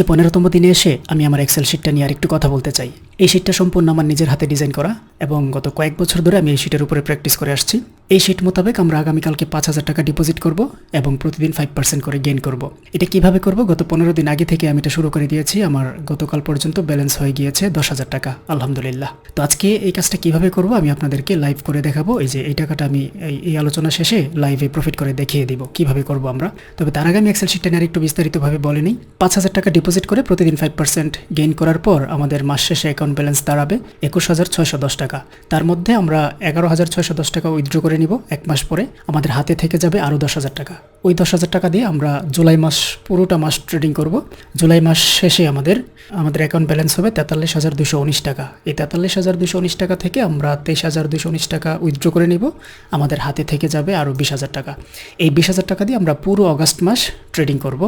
আজকে পনেরোতম দিনে এসে আমি আমার এক্সেল শিটটা নিয়ে আর একটু কথা বলতে চাই। এই শিটটা সম্পূর্ণ আমার নিজের হাতে ডিজাইন করা এবং গত কয়েক বছর ধরে আমি এই শিটের উপরে প্র্যাকটিস করে আসছি। এই শিট মোতাবেক আমরা আগামীকালকে পাঁচ হাজার টাকা ডিপোজিট করব এবং প্রতিদিন ফাইভ পার্সেন্ট করে গেইন করব। এটা কীভাবে করব? গত পনেরো দিন আগে থেকে আমি এটা শুরু করে দিয়েছি। আমার গতকাল পর্যন্ত ব্যালেন্স হয়ে গিয়েছে দশ হাজার টাকা। আলহামদুলিল্লাহ। তো আজকে এই কাজটা কীভাবে করব? আমি আপনাদেরকে লাইভ করে দেখাবো। এই যে এই টাকাটা আমি এই আলোচনা শেষে লাইভে প্রফিট করে দেখিয়ে দিব কীভাবে করব আমরা। তবে তার আগে আমি এক্সেল শিটটা নিয়ে একটু বিস্তারিতভাবে বলে নিই। পাঁচ হাজার টাকা ডিপোজিট করে প্রতিদিন ফাইভ পার্সেন্ট গেইন করার পর আমাদের মাস শেষে অ্যাকাউন্ট ব্যালেন্স দাঁড়াবে একুশ হাজার ছয়শো দশ টাকা। তার মধ্যে আমরা এগারো হাজার ছয়শো দশ টাকা উইথড্র করে নিব এক মাস পরে। আমাদের হাতে থেকে যাবে আরও দশ হাজার টাকা। ওই দশ হাজার টাকা দিয়ে আমরা জুলাই মাস, পুরোটা মাস ট্রেডিং করব। জুলাই মাস শেষে আমাদের আমাদের অ্যাকাউন্ট ব্যালেন্স হবে তেতাল্লিশ হাজার দুশো উনিশ টাকা। এই তেতাল্লিশ হাজার দুশো উনিশ টাকা থেকে আমরা তেইশ হাজার দুশো উনিশ টাকা উইথড্র করে নিব। আমাদের হাতে থেকে যাবে আরও বিশ হাজার টাকা। এই বিশ হাজার টাকা দিয়ে আমরা পুরো অগাস্ট মাস ট্রেডিং করব।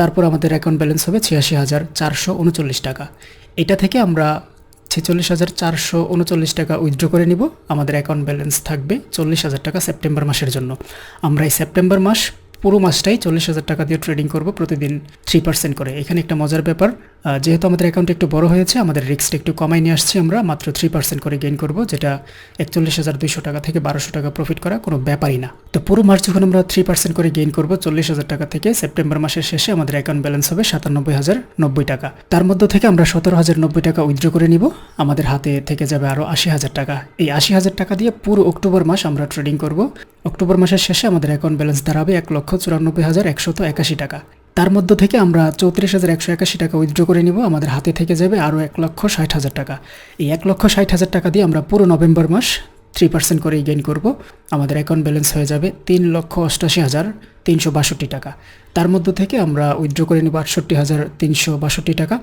তারপর আমাদের অ্যাকাউন্ট ব্যালেন্স হবে ছিয়াশি হাজার চারশো উনচল্লিশ টাকা। এটা থেকে আমরা ছেচল্লিশ হাজার চারশো উনচল্লিশ টাকা উইথড্র করে নিব। আমাদের অ্যাকাউন্ট ব্যালেন্স থাকবে চল্লিশ হাজার টাকা সেপ্টেম্বর মাসের জন্য। আমরা এই সেপ্টেম্বর মাস পুরো মাসটাই চল্লিশ হাজার টাকা দিয়ে ট্রেডিং করব প্রতিদিন থ্রি পার্সেন্ট করে। এখানে একটা মজার ব্যাপার যেহেতু আমাদের অ্যাকাউন্ট একটু বড় হয়েছে, আমাদের রিস্কটা একটু কমাই নিয়ে আসছি আমরা। মাত্র থ্রি পার্সেন্ট করে গেইন করব, যেটা একচল্লিশ হাজার দুইশো টাকা থেকে বারোশো টাকা প্রফিট করা কোনো ব্যাপারই না। তো পুরো মাস যখন আমরা থ্রি পার্সেন্ট করে গেইন করব, চল্লিশ হাজার টাকা থেকে সেপ্টেম্বর মাসের শেষে আমাদের অ্যাকাউন্ট ব্যালেন্স হবে সাতানব্বই হাজার নব্বই টাকা। তার মধ্যে থেকে আমরা সতেরো হাজার নব্বই টাকা উইথড্র করে নিব। আমাদের হাতে থেকে যাবে আরও আশি হাজার টাকা। এই আশি হাজার টাকা দিয়ে পুরো অক্টোবর মাস আমরা ট্রেডিং করব। অক্টোবর মাসের শেষে আমাদের অ্যাকাউন্ট ব্যালেন্স দাঁড়াবে এক লক্ষ চুরানব্বই হাজার একশত একাশি টাকা। তার মধ্য থেকে আমরা চৌত্রিশ হাজার একশো একাশি টাকা উইথড্র করে নিব। আমাদের হাতে থেকে যাবে আরও এক লক্ষ ষাট হাজার টাকা। এই এক লক্ষ ষাট হাজার টাকা দিয়ে আমরা পুরো নভেম্বর মাস থ্রি পার্সেন্ট করেই গেইন করব। আমাদের অ্যাকাউন্ট ব্যালেন্স হয়ে যাবে তিন লক্ষ অষ্টাশি হাজার তিনশো বাষট্টি টাকা। তার মধ্য থেকে আমরা উইথড্র করে নিব আটষট্টি হাজার তিনশো বাষট্টি টাকা।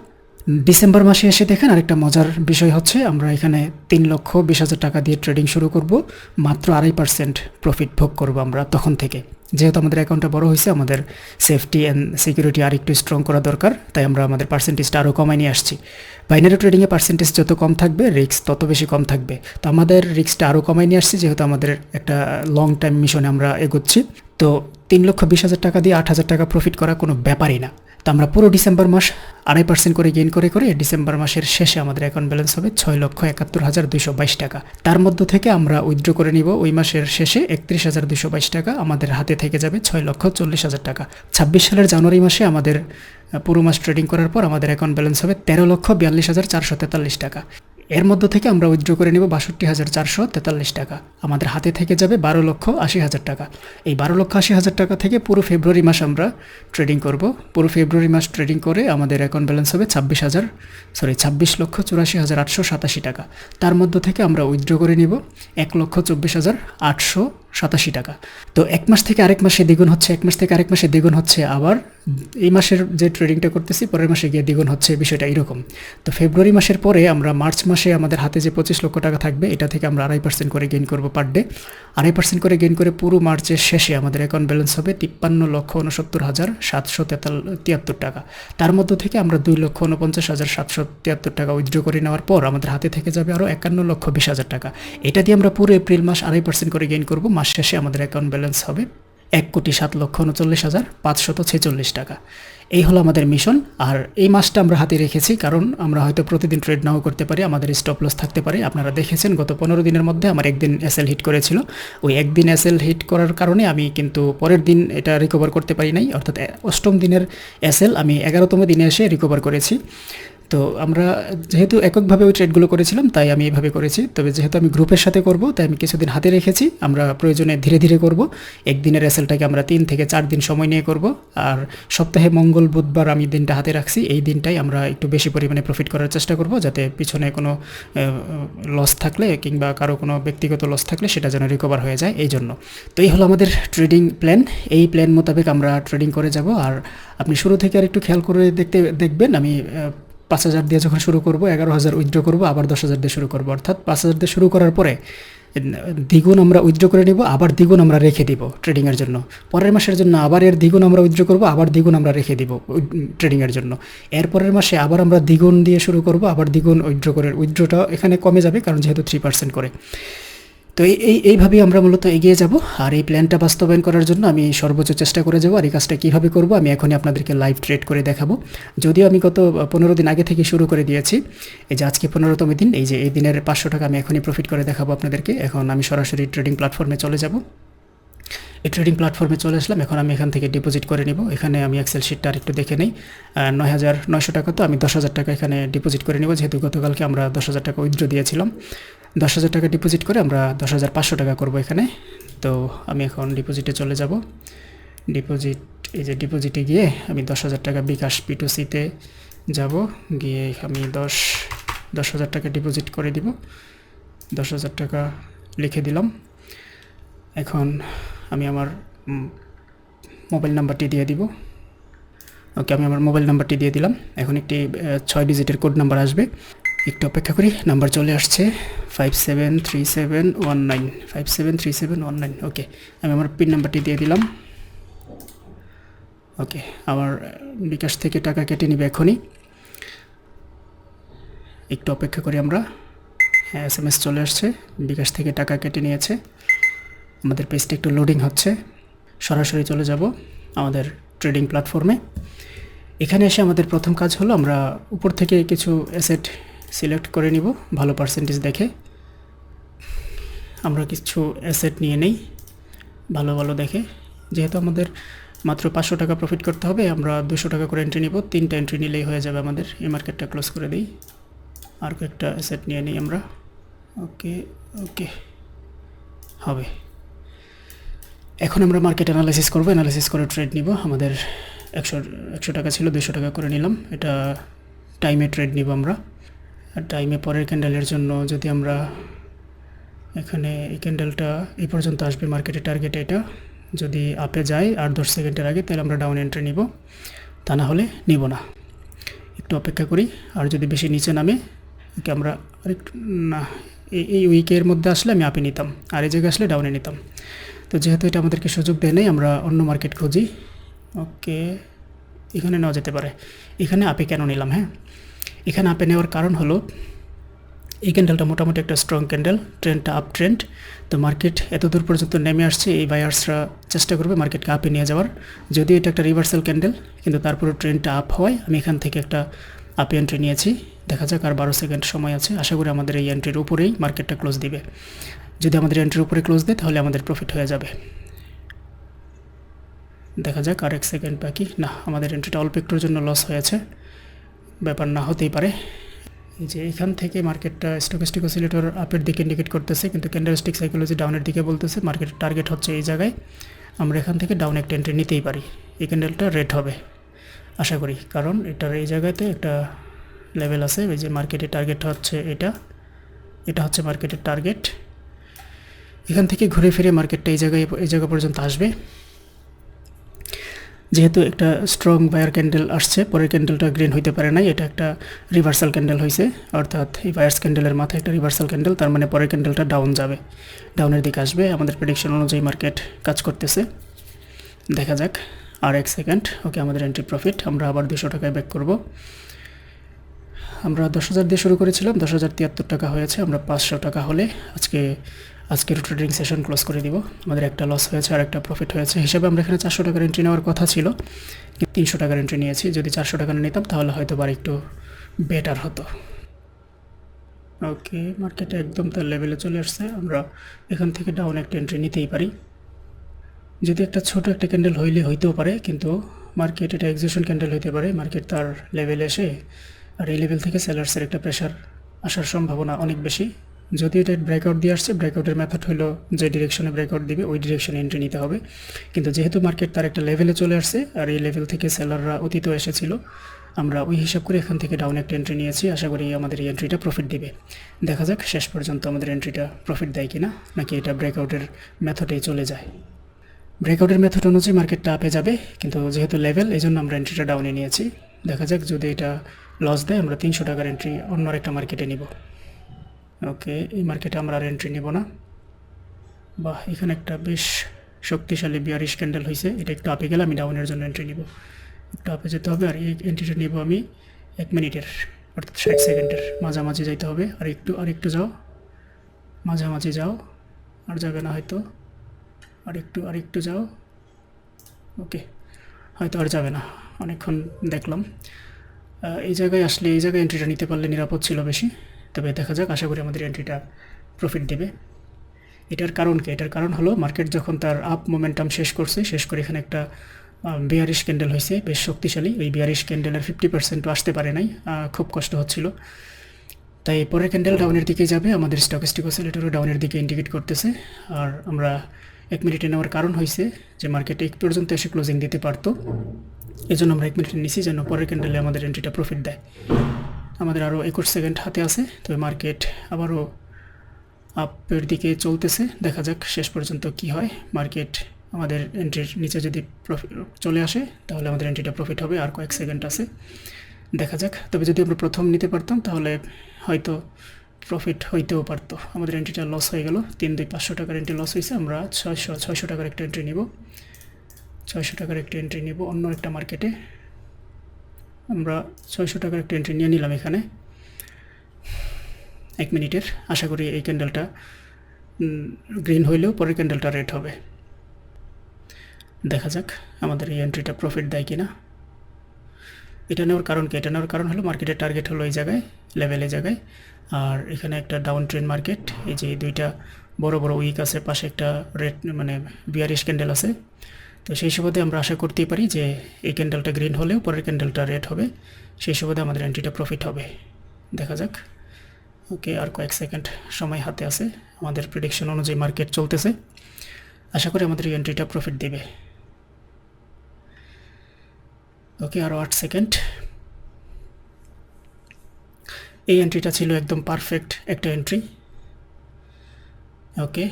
ডিসেম্বর মাসে এসে দেখেন আরেকটা মজার বিষয় হচ্ছে, আমরা এখানে তিন লক্ষ বিশ হাজার টাকা দিয়ে ট্রেডিং শুরু করব। মাত্র আড়াই পার্সেন্ট প্রফিট ভোগ করব আমরা তখন থেকে। যেহেতু আমাদের অ্যাকাউন্টটা বড় হয়েছে, আমাদের সেফটি অ্যান্ড সিকিউরিটি আর একটু স্ট্রং করা দরকার, তাই আমরা আমাদের পার্সেন্টেজটা আরও কমাই নিয়ে আসছি। বাইনারি ট্রেডিংয়ে পার্সেন্টেজ যত কম থাকবে রিক্স তত বেশি কম থাকবে। তো আমাদের রিক্সটা আরও কমাই নিয়ে আসছি, যেহেতু আমাদের একটা লং টাইম মিশনে আমরা এগোচ্ছি। তো তিন লক্ষ বিশ হাজার টাকা দিয়ে আট হাজার টাকা প্রফিট করা কোনো ব্যাপারই না। তো আমরা পুরো ডিসেম্বর মাস আড়াই পার্সেন্ট করে গেইন করে করে ডিসেম্বর মাসের শেষে আমাদের অ্যাকাউন্ট ব্যালেন্স হবে ছয় লক্ষ একাত্তর হাজার দুশো বাইশ টাকা। তার মধ্য থেকে আমরা উইথড্র করে নিব ওই মাসের শেষে একত্রিশ হাজার দুশো বাইশ টাকা আমাদের হাতে থেকে যাবে ছয় লক্ষ চল্লিশ হাজার টাকা। ছাব্বিশ সালের জানুয়ারি মাসে আমাদের পুরো মাস ট্রেডিং করার পর আমাদের অ্যাকাউন্ট ব্যালেন্স হবে তেরো লক্ষ বিয়াল্লিশ হাজার চারশো তেতাল্লিশ টাকা। এর মধ্য থেকে আমরা উইথড্র করে নেব বাষট্টি হাজার চারশো তেতাল্লিশ টাকা। আমাদের হাতে থেকে যাবে বারো লক্ষ আশি হাজার টাকা। এই বারো লক্ষ আশি হাজার টাকা থেকে পুরো ফেব্রুয়ারি মাস আমরা ট্রেডিং করব। পুরো ফেব্রুয়ারি মাস ট্রেডিং করে আমাদের অ্যাকাউন্ট ব্যালেন্স হবে ছাব্বিশ হাজার সরি ছাব্বিশ লক্ষ চুরাশি হাজার আটশো সাতাশি টাকা। তার মধ্য থেকে আমরা উইথড্র করে নিব এক লক্ষ চব্বিশ হাজার আটশো সাতাশি টাকা। তো এক মাস থেকে আরেক মাসে দ্বিগুণ হচ্ছে, এক মাস থেকে আরেক মাসে দ্বিগুণ হচ্ছে আবার। এই মাসের যে ট্রেডিংটা করতেছি, পরের মাসে গিয়ে দ্বিগুণ হচ্ছে, বিষয়টা এরকম তো ফেব্রুয়ারি মাসের পরে আমরা মার্চ মাসে আমাদের হাতে যে পঁচিশ লক্ষ টাকা থাকবে, এটা থেকে আমরা আড়াই পার্সেন্ট করে গেইন করব পার ডে আড়াই পার্সেন্ট করে গেইন করে পুরো মার্চের শেষে আমাদের অ্যাকাউন্ট ব্যালেন্স হবে তিপ্পান্ন লক্ষ উনসত্তর হাজার সাতশো তিয়াত্তর টাকা। তার মধ্য থেকে আমরা দুই লক্ষ উনপঞ্চাশ হাজার সাতশো তিয়াত্তর টাকা উইথড্র করে নেওয়ার পর আমাদের হাতে থেকে যাবে আরও একান্ন লক্ষ বিশ হাজার টাকা। এটা দিয়ে আমরা পুরো এপ্রিল মাস আড়াই পার্সেন্ট করে গেইন করব মাস শেষে আমাদের অ্যাকাউন্ট ব্যালেন্স হবে এক কোটি সাত লক্ষ উনচল্লিশ হাজার পাঁচশত ছেচল্লিশ টাকা। এই হলো আমাদের মিশন আর এই মাসটা আমরা হাতে রেখেছি কারণ আমরা হয়তো প্রতিদিন ট্রেড নাও করতে পারি, আমাদের স্টপ লস থাকতে পারে। আপনারা দেখেছেন গত পনেরো দিনের মধ্যে আমার একদিন এসএল হিট করেছিল। ওই একদিন এসএল হিট করার কারণে আমি কিন্তু পরের দিন এটা রিকভার করতে পারি নাই। অর্থাৎ অষ্টম দিনের এসএল আমি এগারোতম দিনে এসে রিকভার করেছি। তো আমরা যেহেতু এককভাবে ওই ট্রেডগুলো করেছিলাম, তাই আমি এভাবে করেছি। তবে যেহেতু আমি গ্রুপের সাথে করব, তাই আমি কিছুদিন হাতে রেখেছি। আমরা প্রয়োজনে ধীরে ধীরে করব। একদিনের এসএলটাকে আমরা তিন থেকে চার দিন সময় নিয়ে করব। আর সপ্তাহে মঙ্গল, বুধবার আমি দিনটা হাতে রাখছি। এই দিনটাই আমরা একটু বেশি পরিমাণে প্রফিট করার চেষ্টা করব, যাতে পিছনে কোনো লস থাকলে কিংবা কারও কোনো ব্যক্তিগত লস থাকলে সেটা যেন রিকভার হয়ে যায়, এই জন্য। তো এই হলো আমাদের ট্রেডিং প্ল্যান এই প্ল্যান মোতাবেক আমরা ট্রেডিং করে যাব। আর আপনি শুরু থেকে আর একটু খেয়াল করে দেখতে, দেখবেন, আমি পাঁচ হাজার দিয়ে যখন শুরু করব, এগারো হাজার উইথড্র করব, আবার দশ হাজার দিয়ে শুরু করব। অর্থাৎ পাঁচ হাজার দিয়ে শুরু করার পরে দ্বিগুণ আমরা উইথড্র করে নিব, আবার দ্বিগুণ আমরা রেখে দিব ট্রেডিংয়ের জন্য। পরের মাসের জন্য আবার এর দ্বিগুণ আমরা উইথড্র করব, আবার দ্বিগুণ আমরা রেখে দিব ট্রেডিংয়ের জন্য। এর পরের মাসে আবার আমরা দ্বিগুণ দিয়ে শুরু করব, আবার দ্বিগুণ উইথড্র করে, উইথড্রটা এখানে কমে যাবে, কারণ যেহেতু থ্রি পার্সেন্ট করে। তো এই এই, এইভাবেই আমরা মূলত এগিয়ে যাব। আর এই প্ল্যানটা বাস্তবায়ন করার জন্য আমি সর্বোচ্চ চেষ্টা করে যাব। আর এই কাজটা কীভাবে করব আমি এখনই আপনাদেরকে লাইভ ট্রেড করে দেখাবো। যদিও আমি গত পনেরো দিন আগে থেকে শুরু করে দিয়েছি। এই যে আজকে পনেরোতম দিন, এই যে এই দিনের পাঁচশো টাকা আমি এখনই প্রফিট করে দেখাবো আপনাদেরকে। এখন আমি সরাসরি ট্রেডিং প্ল্যাটফর্মে চলে যাব। এই ট্রেডিং প্ল্যাটফর্মে চলে আসলাম। এখন আমি এখান থেকে ডিপোজিট করে নিব। এখানে আমি এক্সেল শিটটা আর একটু দেখে নিই। নয় হাজার নয়শো টাকা, তো আমি দশ হাজার টাকা এখানে ডিপোজিট করে নিব। যেহেতু গতকালকে আমরা দশ হাজার টাকা উইথড্র দিয়েছিলাম। দশ হাজার টাকা ডিপোজিট করে আমরা দশ হাজার পাঁচশো টাকা করব এখানে। তো আমি এখন ডিপোজিটে চলে যাব। ডিপোজিট এই যে ডিপোজিটে গিয়ে আমি দশ হাজার টাকা বিকাশ পিটুসিতে যাব। গিয়ে আমি দশ দশ হাজার টাকা ডিপোজিট করে দিব। দশ হাজার টাকা লিখে দিলাম। এখন আমি আমার মোবাইল নাম্বারটি দিয়ে দিব। ওকে, আমি আমার মোবাইল নাম্বারটি দিয়ে দিলাম। এখন একটি ছয় ডিজিটের কোড নাম্বার আসবে। একটু অপেক্ষা করি নাম্বার চলে আসছে five seven three seven one nine five seven three seven one nine okay আমি আমার পিন নাম্বারটি দিয়ে দিলাম ওকে আমার বিকাশ থেকে টাকা কেটে নিবে এখনই। একটু অপেক্ষা করি আমরা হ্যাঁ এস এম এস চলে আসছে, বিকাশ থেকে টাকা কেটে নিয়েছে, আমাদের পেজটা একটু লোডিং হচ্ছে, সরাসরি চলে যাব আমাদের ট্রেডিং প্ল্যাটফর্মে এখানে এসে আমাদের প্রথম কাজ হলো, আমরা উপর থেকে কিছু অ্যাসেট সিলেক্ট করে নিব, ভালো পার্সেন্টেজ দেখে। আমরা কিছু অ্যাসেট নিয়ে নেই, ভালো ভালো দেখে। যেহেতু আমাদের মাত্র পাঁচশো টাকা প্রফিট করতে হবে, আমরা দুশো টাকা করে এন্ট্রি নিব। তিনটা এন্ট্রি নিলেই হয়ে যাবে আমাদের, এই মার্কেটটা ক্লোজ করে দিই। আর কয়েকটা অ্যাসেট নিয়ে নিই আমরা। ওকে ওকে, হবে। এখন আমরা মার্কেট অ্যানালাইসিস করব অ্যানালাইসিস করে ট্রেড নিব। আমাদের একশো একশো টাকা ছিল, দুশো টাকা করে নিলাম। এটা টাইমে ট্রেড নিব আমরা। টাইমে পরের ক্যান্ডেলের জন্য যদি আমরা এখানে এই ক্যান্ডেলটা এই পর্যন্ত আসবে মার্কেটের টার্গেট এটা, যদি আপে যায় আর দশ সেকেন্ডের আগে, তাহলে আমরা ডাউন এন্ট্রি নিব। তা না হলে নিব না। একটু অপেক্ষা করি, আর যদি বেশি নিচে নামে ওকে আমরা আরেকটু, না, এই এই উইকের মধ্যে আসলে আমি আপে নিতাম, আর এই জায়গায় আসলে ডাউনে নিতাম। তো যেহেতু এটা আমাদেরকে সুযোগ দেয় নাই, আমরা অন্য মার্কেট খুঁজি। ওকে, এখানে নেওয়া যেতে পারে। এখানে আপে কেন নিলাম হ্যাঁ? এখানে আপে নেওয়ার কারণ হলো, এই ক্যান্ডেলটা মোটামুটি একটা স্ট্রং ক্যান্ডেল ট্রেন্ডটা আপ ট্রেন্ড তো মার্কেট এত দূর পর্যন্ত নেমে আসছে, এই বায়ার্সরা চেষ্টা করবে মার্কেটকে আপে নিয়ে যাওয়ার। যদিও এটা একটা রিভার্সাল ক্যান্ডেল কিন্তু তারপরে ট্রেন্ডটা আপ হওয়ায় আমি এখান থেকে একটা আপে এন্ট্রি নিয়েছি। দেখা যাক আর বারো সেকেন্ড সময় আছে। আশা করি আমাদের এই এন্ট্রির উপরেই মার্কেটটা ক্লোজ দিবে। যদি আমাদের এন্ট্রির উপরে ক্লোজ দেয়, তাহলে আমাদের প্রফিট হয়ে যাবে। দেখা যাক আর এক সেকেন্ড বাকি। না, আমাদের এন্ট্রিটা অল্প একটুর জন্য লস হয়েছে। ব্যাপার না হতেই পারে। যে এখান থেকে মার্কেটটা স্টকেস্টিক অসিলেটর আপের দিকে ইন্ডিকেট করতেছে, কিন্তু ক্যান্ডেলস্টিক সাইকোলজি ডাউনের দিকে বলতেছে মার্কেটের টার্গেট হচ্ছে এই জায়গায়। আমরা এখান থেকে ডাউন একটা এন্ট্রি নিতেই পারি। এই ক্যান্ডেলটা রেড হবে, আশা করি। কারণ এটার এই জায়গাতে একটা লেভেল আছে, ওই যে মার্কেটের টার্গেট হচ্ছে এটা। এটা হচ্ছে মার্কেটের টার্গেট এখান থেকে ঘুরে ফিরে মার্কেটটা এই জায়গায়, এই জায়গা পর্যন্ত আসবে। যেহেতু একটা স্ট্রং বায়ার ক্যান্ডেল আসছে, পরের ক্যান্ডেলটা গ্রিন হইতে পারে নাই, এটা একটা রিভার্সাল ক্যান্ডেল হয়েছে অর্থাৎ এই বায়ার্স ক্যান্ডেলের মাথায় একটা রিভার্সাল ক্যান্ডেল তার মানে পরের ক্যান্ডেলটা ডাউন যাবে। ডাউনের দিকে আসবে, আমাদের প্রেডিকশন অনুযায়ী মার্কেট কাজ করতেছে। দেখা যাক, আর এক সেকেন্ড ওকে আমাদের এন্ট্রি প্রফিট আমরা আবার দুশো টাকায় ব্যাক করব। আমরা দশ হাজার দিয়ে শুরু করেছিলাম, দশ হাজার তিয়াত্তর টাকা হয়েছে, আমরা পাঁচশো টাকা হলে আজকে আজকের ট্রেডিং সেশন ক্লোজ করে দিব। আমাদের একটা লস হয়েছে আর একটা প্রফিট হয়েছে। হিসাবে আমরা এখানে চারশো টাকার এন্ট্রি নেওয়ার কথা ছিল। তিনশো টাকার এন্ট্রি নিয়েছি। যদি চারশো টাকা নিতাম, তাহলে হয়তো বার একটু বেটার হতো। ওকে মার্কেটে একদম তার লেভেলে চলে আসছে। আমরা এখান থেকে ডাউন একটা এন্ট্রি নিতেই পারি। যদি একটা ছোট একটা ক্যান্ডেল হইলে হইতেও পারে, কিন্তু মার্কেট এটা এক্সিশন ক্যান্ডেল হইতে পারে। মার্কেট তার লেভেলে এসে আর এই লেভেল থেকে সেলার্সের একটা প্রেশার আসার সম্ভাবনা অনেক বেশি। যদি এটা ব্রেকআউট দিয়ে আসছে ব্রেকআউটের মেথড হলো যে ডিরেকশনে ব্রেকআউট দিবে, ওই ডিরেকশনে এন্ট্রি নিতে হবে। কিন্তু যেহেতু মার্কেট তার একটা লেভেলে চলে আসছে, আর এই লেভেল থেকে সেলাররা অতীত এসেছিল, আমরা ওই হিসাব করে এখান থেকে ডাউন একটা এন্ট্রি নিয়েছি। আশা করি আমাদের এই এন্ট্রিটা প্রফিট দিবে। দেখা যাক শেষ পর্যন্ত আমাদের এন্ট্রিটা প্রফিট দেয় কিনা, নাকি এটা ব্রেকআউটের মেথডেই চলে যায়। ব্রেকআউটের মেথড অনুযায়ী মার্কেটটা আপে যাবে, কিন্তু যেহেতু লেভেল এই জন্য আমরা এন্ট্রিটা ডাউনে নিয়েছি। দেখা যাক যদি এটা লস দেয়, আমরা তিনশো টাকার এন্ট্রি অন্য একটা মার্কেটে নিব। ওকে, এই মার্কেটে আমরা আর এন্ট্রি নিব না। বাহ, এখানে একটা বেশ শক্তিশালী বিয়ারিশ ক্যান্ডেল হয়েছে এটা একটু আপে গেলে আমি ডাউনের জন্য এন্ট্রি নিব। একটু আপে যেতে হবে আর এই এন্ট্রিটা নিব আমি এক মিনিটের, অর্থাৎ ষাট সেকেন্ডের। মাঝামাঝি যাইতে হবে। আর একটু আর একটু যাও। মাঝামাঝি যাও। আর যাবে না হয়তো। আর একটু আর একটু যাও। ওকে, হয়তো আর যাবে না। অনেকক্ষণ দেখলাম। এই জায়গায় আসলে, এই জায়গায় এন্ট্রিটা নিতে পারলে নিরাপদ ছিল বেশি। তবে দেখা যাক, আশা করি আমাদের এন্ট্রিটা প্রফিট দেবে। এটার কারণ কি? এটার কারণ হলো মার্কেট যখন তার আপ মোমেন্টাম শেষ করছে, শেষ করে এখানে একটা বিয়ারিশ ক্যান্ডেল হয়েছে, বেশ শক্তিশালী। ওই বিয়ারিশ ক্যান্ডেলের ফিফটি পার্সেন্টও আসতে পারে নাই খুব কষ্ট হচ্ছিল। তাই পরের ক্যান্ডেল ডাউনের দিকে যাবে। আমাদের স্টকিস্টিক অসিলেটরও ডাউনের দিকে ইন্ডিকেট করতেছে। আর আমরা এক মিনিটে নেওয়ার কারণ হয়েছে যে মার্কেটে এক পর্যন্ত এসে ক্লোজিং দিতে পারতো। এই জন্য আমরা এক মিনিটে নিছি যেন পরের ক্যান্ডেলে আমাদের এন্ট্রিটা প্রফিট দেয়। আমাদের আরও একুশ সেকেন্ড হাতে আছে, তবে মার্কেট আবারও আপের দিকে চলতেছে। দেখা যাক শেষ পর্যন্ত কি হয়। মার্কেট আমাদের এন্ট্রির নিচে যদি চলে আসে, তাহলে আমাদের এন্ট্রিটা প্রফিট হবে, আর কয়েক সেকেন্ড আছে। দেখা যাক। তবে যদি আমরা প্রথম নিতে পারতাম, তাহলে হয়তো প্রফিট হইতেও পারতো। আমাদের এন্ট্রিটা লস হয়ে গেল। তিন দুই পাঁচশো টাকার এন্ট্রি লস হয়েছে। আমরা ছয়শো ছয়শো টাকার একটা এন্ট্রি নিব। ছয়শো টাকার একটা এন্ট্রি নিব অন্য একটা মার্কেটে আমরা ছয়শো টাকার একটা এন্ট্রি নিয়ে নিলাম এখানে। এক মিনিটের। আশা করি এই ক্যান্ডেলটা গ্রিন হইলেও পরের ক্যান্ডেলটা রেড হবে। দেখা যাক আমাদের এই এন্ট্রিটা প্রফিট দেয় কিনা। এটা নেওয়ার কারণ কি? এটা নেওয়ার কারণ হলো মার্কেটের টার্গেট হলো এই জায়গায় লেভেলে জায়গায়। আর এখানে একটা ডাউন ট্রেন মার্কেট এই যে দুইটা বড় বড় উইক আছে, পাশে একটা রেড মানে বিয়ারিশ ক্যান্ডেল আছে। তো সেই সুবাদে আমরা আশা করতেই পারি যে এই ক্যান্ডেলটা গ্রিন হলেও পরের ক্যান্ডেলটা রেড হবে। সেই সুবাদে আমাদের এন্ট্রিটা প্রফিট হবে। দেখা যাক। ওকে আর কয়েক সেকেন্ড সময় হাতে আছে। আমাদের প্রিডিকশন অনুযায়ী মার্কেট চলতেছে। আশা করি আমাদের এই এন্ট্রিটা প্রফিট দেবে। ওকে আরও আট সেকেন্ড এই এন্ট্রিটা ছিল একদম পারফেক্ট একটা এন্ট্রি ওকে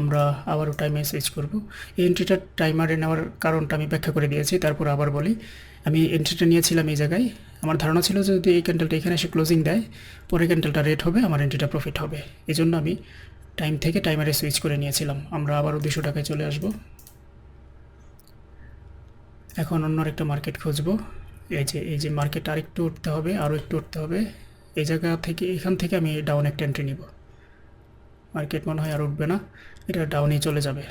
আমরা আবারও টাইমে সুইচ করব। এই এন্ট্রিটা টাইমারে নেওয়ার কারণটা আমি ব্যাখ্যা করে দিয়েছি, তারপর আবার বলি। আমি এন্ট্রিটা নিয়েছিলাম এই জায়গায়। আমার ধারণা ছিল যে যদি এই ক্যান্ডেলটা এখানে এসে ক্লোজিং দেয়, পরে ক্যান্ডেলটা রেট হবে, আমার এন্ট্রিটা প্রফিট হবে। এই জন্য আমি টাইম থেকে টাইমারে সুইচ করে নিয়েছিলাম। আমরা আবারও দুশো টাকায় চলে আসব। এখন অন্য একটা মার্কেট খুঁজবো। এই যে এই যে মার্কেট আরেকটু উঠতে হবে, আরও একটু উঠতে হবে। এই জায়গা থেকে, এখান থেকে আমি ডাউন একটা এন্ট্রি নিব। মার্কেট মনে হয় আর উঠবে না। এটা ডাউনেই চলে যাবে।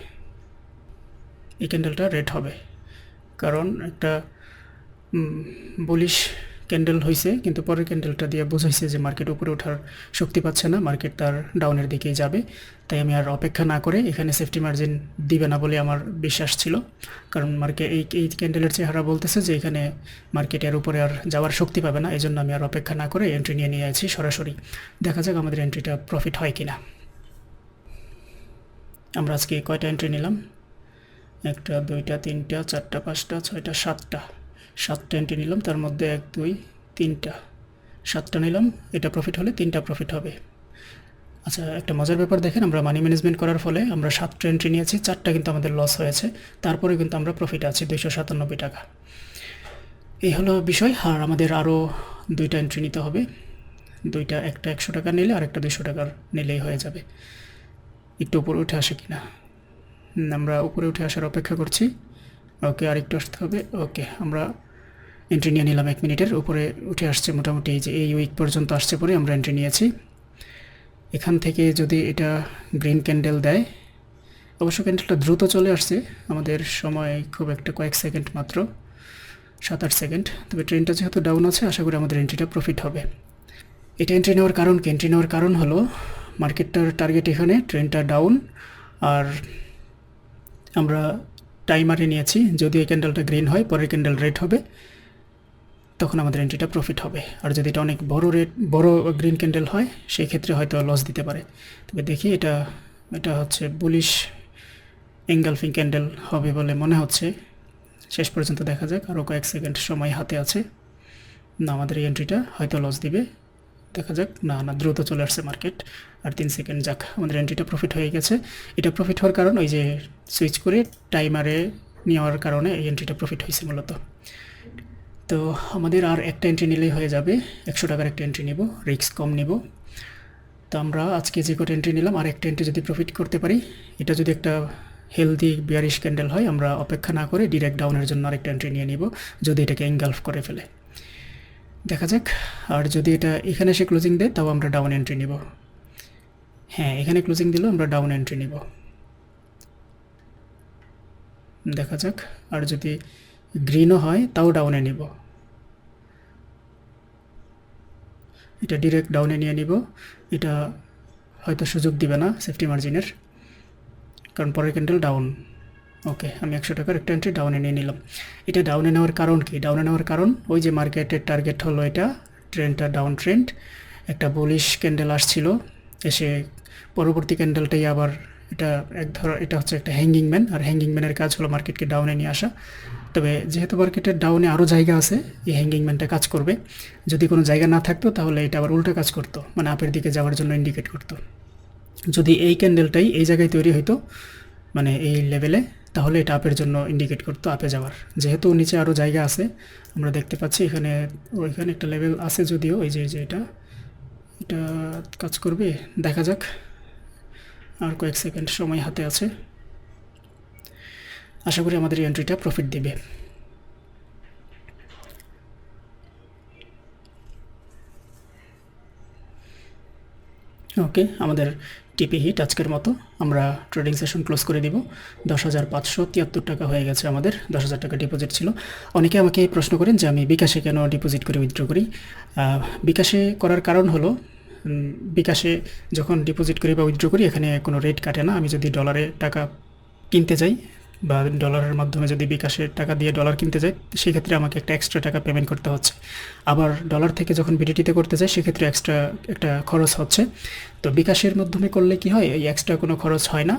এই ক্যান্ডেলটা রেড হবে। কারণ একটা বলিশ ক্যান্ডেল হয়েছে কিন্তু পরের ক্যান্ডেলটা দিয়ে বোঝাইছে যে মার্কেট উপরে ওঠার শক্তি পাচ্ছে না মার্কেট তার ডাউনের দিকেই যাবে। তাই আমি আর অপেক্ষা না করে এখানে সেফটি মার্জিন দিবে না বলে আমার বিশ্বাস ছিল। কারণ মার্কেট এই এই ক্যান্ডেলের চেহারা বলতেছে যে এখানে মার্কেট এর উপরে আর যাওয়ার শক্তি পাবে না এই জন্য আমি আর অপেক্ষা না করে এন্ট্রি নিয়ে নিয়ে আছি সরাসরি। দেখা যাক আমাদের এন্ট্রিটা প্রফিট হয় কিনা। আমরা আজকে কয়টা এন্ট্রি নিলাম? একটা, দুইটা, তিনটা, চারটা, পাঁচটা, ছয়টা, সাতটা। সাতটা এন্ট্রি নিলাম, তার মধ্যে এক, দুই, তিনটা। সাতটা নিলাম, এটা প্রফিট হলে তিনটা প্রফিট হবে। আচ্ছা একটা মজার ব্যাপার দেখেন, আমরা মানি ম্যানেজমেন্ট করার ফলে আমরা সাতটা এন্ট্রি নিয়েছি, চারটা কিন্তু আমাদের লস হয়েছে, তারপরে কিন্তু আমরা প্রফিট আছি দুইশো সাতানব্বই টাকা। এই হলো বিষয়, আর আমাদের আরও দুইটা এন্ট্রি নিতে হবে। দুইটা, একটা একশো টাকা নিলে আর একটা দুশো টাকার নিলেই হয়ে যাবে। একটু উপরে উঠে আসে কিনা? হুম, আমরা উপরে উঠে আসার অপেক্ষা করছি। ওকে আর একটু আসতে হবে। ওকে আমরা এন্ট্রি নিয়ে নিলাম এক মিনিটের। উপরে উঠে আসছে মোটামুটি যে এই উইক পর্যন্ত আসছে পরে আমরা এন্ট্রি নিয়েছি। এখান থেকে যদি এটা গ্রিন ক্যান্ডেল দেয় অবশ্য ক্যান্ডেলটা দ্রুত চলে আসছে। আমাদের সময় খুব একটা কয়েক সেকেন্ড মাত্র সাত আট সেকেন্ড তবে ট্রেনটা যেহেতু ডাউন আছে আশা করি আমাদের এন্ট্রিটা প্রফিট হবে। এটা এন্ট্রি নেওয়ার কারণ কি? এন্ট্রি নেওয়ার কারণ হলো মার্কেটটার টার্গেট এখানে ট্রেনটা ডাউন আর আমরা টাইমারে নিয়েছি, যদি এই ক্যান্ডেলটা গ্রিন হয়, পরের ক্যান্ডেল রেড হবে, তখন আমাদের এন্ট্রিটা প্রফিট হবে। আর যদি এটা অনেক বড় রেট বড় গ্রিন ক্যান্ডেল হয়, সেই ক্ষেত্রে হয়তো লস দিতে পারে। তবে দেখি এটা এটা হচ্ছে বুলিশ এঙ্গালফিং ক্যান্ডেল হবে বলে মনে হচ্ছে। শেষ পর্যন্ত দেখা যাক আরও কয়েক সেকেন্ড সময় হাতে আছে। না, আমাদের এন্ট্রিটা হয়তো লস দিবে। দেখা যাক। না না, দ্রুত চলে আসছে মার্কেট আর তিন সেকেন্ড যাক, আমাদের এন্ট্রিটা প্রফিট হয়ে গেছে। এটা প্রফিট হওয়ার কারণ ওই যে সুইচ করে টাইমারে নেওয়ার কারণে এই এন্ট্রিটা প্রফিট হয়েছে মূলত। তো আমাদের আর একটা এন্ট্রি নিলেই হয়ে যাবে। একশো টাকার একটা এন্ট্রি নেব রিস্ক কম নেব। তো আমরা আজকে যে কটা এন্ট্রি নিলাম, আর একটা এন্ট্রি যদি প্রফিট করতে পারি, এটা যদি একটা হেলদি বিয়ারিশ ক্যান্ডেল হয়, আমরা অপেক্ষা না করে ডিরেক্ট ডাউনের জন্য আরেকটা এন্ট্রি নিয়ে নিব, যদি এটাকে এঙ্গালফ করে ফেলে। দেখা যাক। আর যদি এটা এখানে এসে ক্লোজিং দেয়, তাও আমরা ডাউন এন্ট্রি নিব। হ্যাঁ এখানে ক্লোজিং দিলেও আমরা ডাউন এন্ট্রি নিব। দেখা যাক। আর যদি গ্রিনও হয়, তাও ডাউনে নিব। এটা ডিরেক্ট ডাউনে নিয়ে নিব। এটা হয়তো সুযোগ দিবে না সেফটি মার্জিনের কারণ পরের ক্যান্ডেল ডাউন ওকে আমি একশো টাকার একটা এন্ট্রি ডাউনে নিয়ে নিলাম। এটা ডাউনে নেওয়ার কারণ কি? ডাউনে নেওয়ার কারণ ওই যে মার্কেটের টার্গেট হলো এটা ট্রেন্ডটা ডাউন ট্রেন্ড একটা বলিশ ক্যান্ডেল আসছিল, এসে পরবর্তী ক্যান্ডেলটাই আবার এটা এক ধর, এটা হচ্ছে একটা হ্যাঙ্গিং ম্যান আর হ্যাঙ্গিং ম্যানের কাজ হলো মার্কেটকে ডাউনে নিয়ে আসা। তবে যেহেতু মার্কেটের ডাউনে আরও জায়গা আছে, এই হ্যাঙ্গিং ম্যানটা কাজ করবে। যদি কোনো জায়গা না থাকতো, তাহলে এটা আবার উল্টো কাজ করতো মানে আপের দিকে যাওয়ার জন্য ইন্ডিকেট করতো। যদি এই ক্যান্ডেলটাই এই জায়গায় তৈরি হইতো মানে এই লেভেলে তাহলে এটা আপের জন্য ইন্ডিকেট করতো আপে যাওয়ার। যেহেতু নিচে আরও জায়গা আছে, আমরা দেখতে পাচ্ছি এখানে, ওইখানে একটা লেভেল আছে যদিও, এই যে যে এটা এটা কাজ করবে, দেখা যাক। আর কয়েক সেকেন্ড সময় হাতে আছে। আশা করি আমাদের এন্ট্রিটা প্রফিট দিবে। ওকে আমাদের টিপি হিট আজকের মতো। আমরা ট্রেডিং সেশন ক্লোজ করে দিব। দশ হাজার পাঁচশো তিয়াত্তর টাকা হয়ে গেছে আমাদের। দশ হাজার টাকা ডিপোজিট ছিল। অনেকে আমাকে প্রশ্ন করেন যে আমি বিকাশে কেন ডিপোজিট করে উইথড্র করি? বিকাশে করার কারণ হলো বিকাশে যখন ডিপোজিট করি বা উইথড্র করি, এখানে কোনো রেট কাটে না। আমি যদি ডলারে টাকা কিনতে যাই বা ডলারের মাধ্যমে যদি বিকাশের টাকা দিয়ে ডলার কিনতে যাই সেক্ষেত্রে আমাকে একটা এক্সট্রা টাকা পেমেন্ট করতে হচ্ছে। আবার ডলার থেকে যখন বিডিটিতে করতে যাই সেক্ষেত্রে এক্সট্রা একটা খরচ হচ্ছে। তো বিকাশের মাধ্যমে করলে কি হয়? এই এক্সট্রা কোনো খরচ হয় না।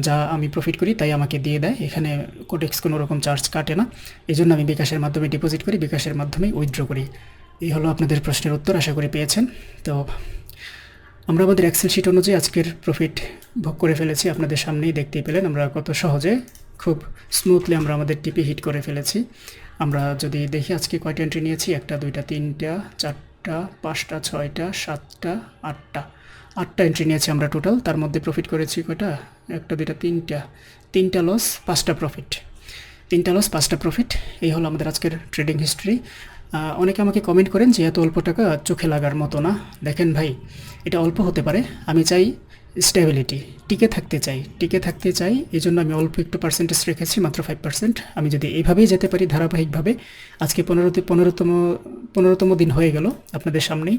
যা আমি প্রফিট করি, তাই আমাকে দিয়ে দেয়। এখানে কোটেক্স কোনো রকম চার্জ কাটে না। এই জন্য আমি বিকাশের মাধ্যমে ডিপোজিট করি, বিকাশের মাধ্যমেই উইথড্র করি। এই হলো আপনাদের প্রশ্নের উত্তর, আশা করি পেয়েছেন। তো আমরা আমাদের এক্সেল শিট অনুযায়ী আজকের প্রফিট ভোগ করে ফেলেছি। আপনাদের সামনেই দেখতেই পেলেন। আমরা কত সহজে খুব স্মুথলি আমরা আমাদের টিপি হিট করে ফেলেছি। আমরা যদি দেখি আজকে কয়টা এন্ট্রি নিয়েছি? একটা, দুইটা, তিনটা, চারটা, পাঁচটা, ছয়টা, সাতটা, আটটা। আটটা এন্ট্রি নিয়েছি আমরা টোটাল তার মধ্যে প্রফিট করেছি কয়টা? একটা, দুইটা, তিনটা। তিনটা লস পাঁচটা প্রফিট তিনটা লস পাঁচটা প্রফিট এই হলো আমাদের আজকের ট্রেডিং হিস্ট্রি অনেকে আমাকে কমেন্ট করেন যে এত অল্প টাকা চোখে লাগার মতো না। দেখেন ভাই, এটা অল্প হতে পারে। আমি চাই স্টেবিলিটি টিকে থাকতে চাই, টিকে থাকতে চাই এই জন্য আমি অল্প একটু পার্সেন্টেজ রেখেছি, মাত্র ফাইভ পার্সেন্ট আমি যদি এইভাবেই যেতে পারি ধারাবাহিকভাবে, আজকে পনেরোতে, পনেরোতম পনেরোতম দিন হয়ে গেল আপনাদের সামনেই।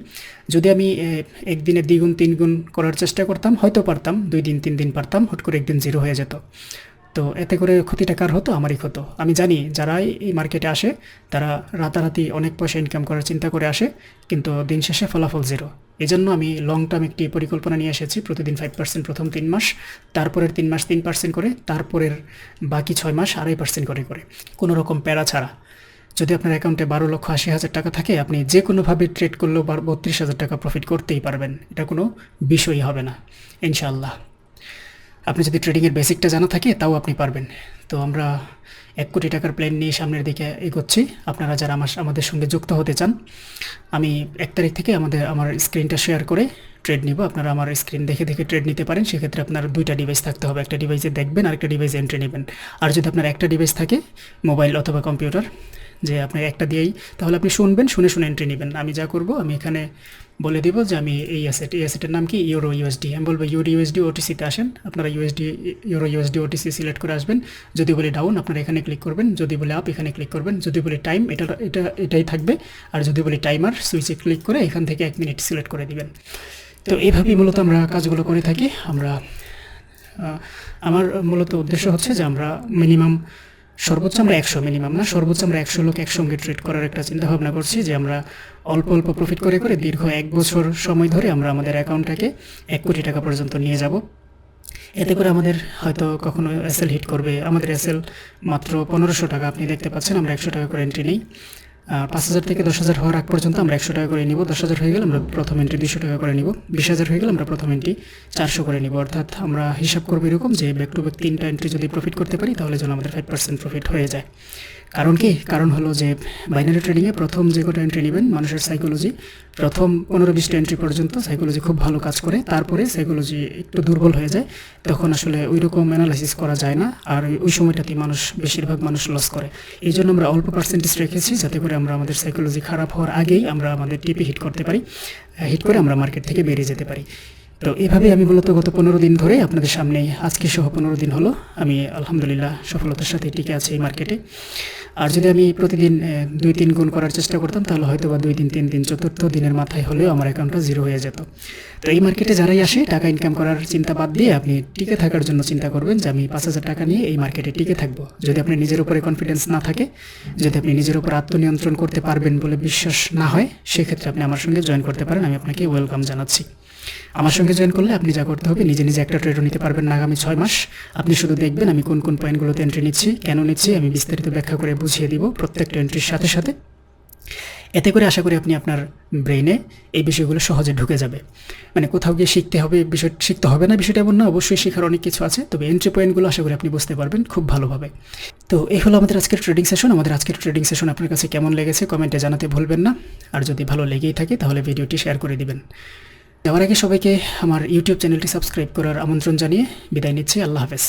যদি আমি একদিনে দ্বিগুণ, তিনগুণ করার চেষ্টা করতাম, হয়তো পারতাম, দুই দিন, তিন দিন পারতাম, হুট করে একদিন জিরো হয়ে যেত। তো এতে করে ক্ষতিটা কার হতো? আমারই হতো। আমি জানি যারাই এই মার্কেটে আসে, তারা রাতারাতি অনেক পয়সা ইনকাম করার চিন্তা করে আসে, কিন্তু দিন শেষে ফলাফল জিরো এই জন্য আমি লং টার্ম একটি পরিকল্পনা নিয়ে এসেছি, প্রতিদিন ফাইভ পার্সেন্ট প্রথম তিন মাস, তারপরের তিন মাস তিন পার্সেন্ট করে, তারপরের বাকি ছয় মাস আড়াই পার্সেন্ট করে করে। কোনো রকম প্যারা ছাড়া। যদি আপনার অ্যাকাউন্টে বারো লক্ষ আশি হাজার টাকা থাকে, আপনি যে কোনোভাবে ট্রেড করলেও বত্রিশ হাজার টাকা প্রফিট করতেই পারবেন। এটা কোনো বিষয়ই হবে না, ইনশাআল্লাহ। আপনি যদি ট্রেডিংয়ের বেসিকটা জানা থাকে, তাও আপনি পারবেন। তো আমরা এক কোটি টাকার প্ল্যান নিয়ে সামনের দিকে এগোচ্ছি। আপনারা যারা আমার আমাদের সঙ্গে যুক্ত হতে চান, আমি এক তারিখ থেকে আমাদের, আমার স্ক্রিনটা শেয়ার করে ট্রেড নিব। আপনারা আমার স্ক্রিন দেখে দেখে ট্রেড নিতে পারেন। সেক্ষেত্রে আপনার দুইটা ডিভাইস থাকতে হবে। একটা ডিভাইসে দেখবেন, আর একটা ডিভাইসে এন্ট্রি নেবেন। আর যদি আপনার একটা ডিভাইস থাকে মোবাইল অথবা কম্পিউটার যে আপনি একটা দিয়েই, তাহলে আপনি শুনবেন, শুনে শুনে এন্ট্রি নেবেন। আমি যা করব, আমি এখানে বলে দিব যে আমি এই অ্যাসেট এই অ্যাসেটের নাম কি? ইউরো ইউএসডি আমি বলব ইউরো ইউএসডি ওটিসিতে আসেন। আপনারা USD euro USD OTC select করে আসবেন। যদি বলে ডাউন আপনারা এখানে ক্লিক করবেন। যদি বলে আপ এখানে ক্লিক করবেন। যদি বলে টাইম এটা এটা, এটাই থাকবে। আর যদি বলে টাইমার সুইচে ক্লিক করে এখান থেকে এক মিনিট সিলেক্ট করে দিবেন। তো এইভাবেই মূলত আমরা কাজগুলো করে থাকি। আমরা আমার মূলত উদ্দেশ্য হচ্ছে যে আমরা মিনিমাম সর্বোচ্চ আমরা একশো মিনিমাম না, সর্বোচ্চ আমরা একশো লোক একসঙ্গে ট্রেড করার একটা চিন্তা ভাবনা করছি যে আমরা অল্প অল্প প্রফিট করে করে দীর্ঘ এক বছর সময় ধরে আমরা আমাদের অ্যাকাউন্টটাকে এক কোটি টাকা পর্যন্ত নিয়ে যাব। এতে করে আমাদের হয়তো কখনো এসএল হিট করবে। আমাদের এসএল মাত্র পনেরোশো টাকা আপনি দেখতে পাচ্ছেন, আমরা একশো টাকা করে এন্ট্রি নিই। পাঁচ হাজার থেকে দশ হাজার হওয়ার আগ পর্যন্ত আমরা একশো টাকা করে নিব। দশ হাজার হয়ে গেলে আমরা প্রথম এন্ট্রি দুশো টাকা করে নিব। বিশ হাজার হয়ে গেলে আমরা প্রথম এন্ট্রি চারশো করে নিব। অর্থাৎ আমরা হিসাব করব এরকম যে ব্যাক টু ব্যাক তিনটা এন্ট্রি যদি প্রফিট করতে পারি, তাহলে যেন আমাদের ফাইভ পার্সেন্ট প্রফিট হয়ে যায়। কারণ কি? কারণ হলো যে বাইনারি ট্রেডিংয়ে প্রথম যে কটা এন্ট্রি নেবেন, মানুষের সাইকোলজি প্রথম পনেরো বিশটা এন্ট্রি পর্যন্ত সাইকোলজি খুব ভালো কাজ করে, তারপরে সাইকোলজি একটু দুর্বল হয়ে যায়। তখন আসলে ওই রকম অ্যানালাইসিস করা যায় না, আর ওই সময়টাতে মানুষ, বেশিরভাগ মানুষ লস করে। এই জন্য আমরা অল্প পার্সেন্টেজ রেখেছি যাতে করে আমরা আমাদের সাইকোলজি খারাপ হওয়ার আগেই আমরা আমাদের টিপি হিট করতে পারি। হিট করে আমরা মার্কেট থেকে বেরিয়ে যেতে পারি। তো এভাবে আমি মূলত গত পনেরো দিন ধরে আপনাদের সামনে আজকে সহ পনেরো দিন হলো। আমি আলহামদুলিল্লাহ সফলতার সাথে টিকে আছি এই মার্কেটে। আর যদি আমি প্রতিদিন দুই তিন গুণ করার চেষ্টা করতাম, তাহলে হয়তো বা দুই দিন, তিন দিন, চতুর্থ দিনের মাথায় হলেও আমার অ্যাকাউন্টটা জিরো হয়ে যেত। তো এই মার্কেটে যারাই আসে, টাকা ইনকাম করার চিন্তা বাদ দিয়ে আপনি টিকে থাকার জন্য চিন্তা করবেন যে আমি পাঁচ হাজার টাকা নিয়ে এই মার্কেটে টিকে থাকব। যদি আপনি নিজের উপরে কনফিডেন্স না থাকে, যদি আপনি নিজের উপর আত্মনিয়ন্ত্রণ করতে পারবেন বলে বিশ্বাস না হয়, সেক্ষেত্রে আপনি আমার সঙ্গে জয়েন করতে পারেন, আমি আপনাকে ওয়েলকাম জানাচ্ছি। আমার সঙ্গে জয়েন করলে আপনি যা করতে হবে, নিজে নিজে একটা ট্রেডও নিতে পারবেন না আগামী ছয় মাস। আপনি শুধু দেখবেন আমি কোন কোন পয়েন্টগুলোতে এন্ট্রি নিচ্ছি, কেন নিচ্ছি, আমি বিস্তারিত ব্যাখ্যা করে বুঝিয়ে দিব প্রত্যেকটা এন্ট্রির সাথে সাথে। এতে করে আশা করি আপনি আপনার ব্রেইনে এই বিষয়গুলো সহজে ঢুকে যাবে। মানে কোথাও গিয়ে শিখতে হবে, বিষয়, শিখতে হবে না, বিষয়টা এমন না, অবশ্যই শেখার অনেক কিছু আছে, তবে এন্ট্রি পয়েন্টগুলো আশা করি আপনি বুঝতে পারবেন খুব ভালোভাবে। তো এই হলো আমাদের আজকের ট্রেডিং সেশন আমাদের আজকের ট্রেডিং সেশন আপনার কাছে কেমন লেগেছে কমেন্টে জানাতে ভুলবেন না। আর যদি ভালো লেগেই থাকে, তাহলে ভিডিওটি শেয়ার করে দিবেন। যাওয়ার আগে সবাইকে আমার ইউটিউব চ্যানেলটি সাবস্ক্রাইব করার আমন্ত্রণ জানিয়ে বিদায় নিচ্ছি। আল্লাহ হাফেজ।